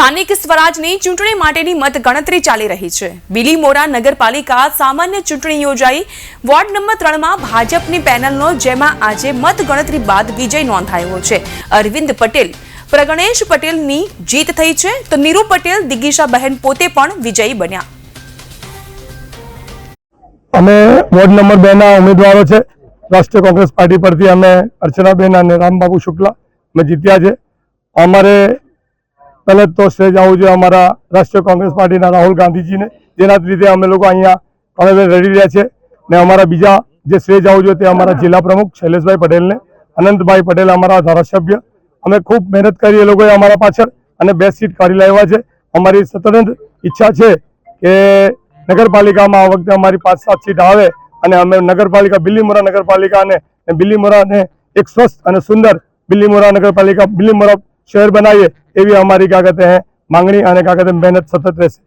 સ્થાનિક સ્વરાજની ચૂંટણી માટેની મતગણતરી ચાલી રહી છે. બિલીમોરા નગરપાલિકા સામાન્ય ચૂંટણી યોજાઈ. વોર્ડ નંબર ત્રણમાં ભાજપની પેનલનો, જેમાં આજે મતગણતરી બાદ વિજય નોંધાયો છે. અરવિંદ પટેલ, પ્રગણેશ પટેલની જીત થઈ છે તો નીરુ પટેલ દિગીશાબહેન પોતે પણ વિજયી બન્યા. અમે વોર્ડ નંબર બે ના ઉમેદવારો છે. રાષ્ટ્રીય કોંગ્રેસ પાર્ટી પરથી અમે અર્ચનાબેન અને રામબાબુ શુક્લા અમે જીત્યા છે. અમારે પહેલે તો સ્ટેજ આવવું જોઈએ અમારા રાષ્ટ્રીય કોંગ્રેસ પાર્ટીના રાહુલ ગાંધીજીને, જેના લીધે અમે લોકો અહીંયા કોંગ્રેસ લડી રહ્યા છે ને અમારા બીજા જે સ્ટેજ આવવું જોઈએ તે અમારા જિલ્લા પ્રમુખ શૈલેષભાઈ પટેલને, અનંતભાઈ પટેલ અમારા ધારાસભ્ય. અમે ખૂબ મહેનત કરી એ લોકોએ અમારા પાછળ અને બે સીટ કાઢી લાવ્યા છે. અમારી સતત ઈચ્છા છે કે નગરપાલિકામાં આ વખતે અમારી પાંચ સાત સીટ આવે અને અમે નગરપાલિકા બિલ્લીમોરા નગરપાલિકાને બિલ્લીમોરાને એક સ્વસ્થ અને સુંદર બિલ્લીમોરા નગરપાલિકા બિલ્લીમોરા શહેર બનાવીએ. એવી અમારી કાગતે માંગણી અને કાગતે મહેનત સતત રહેશે.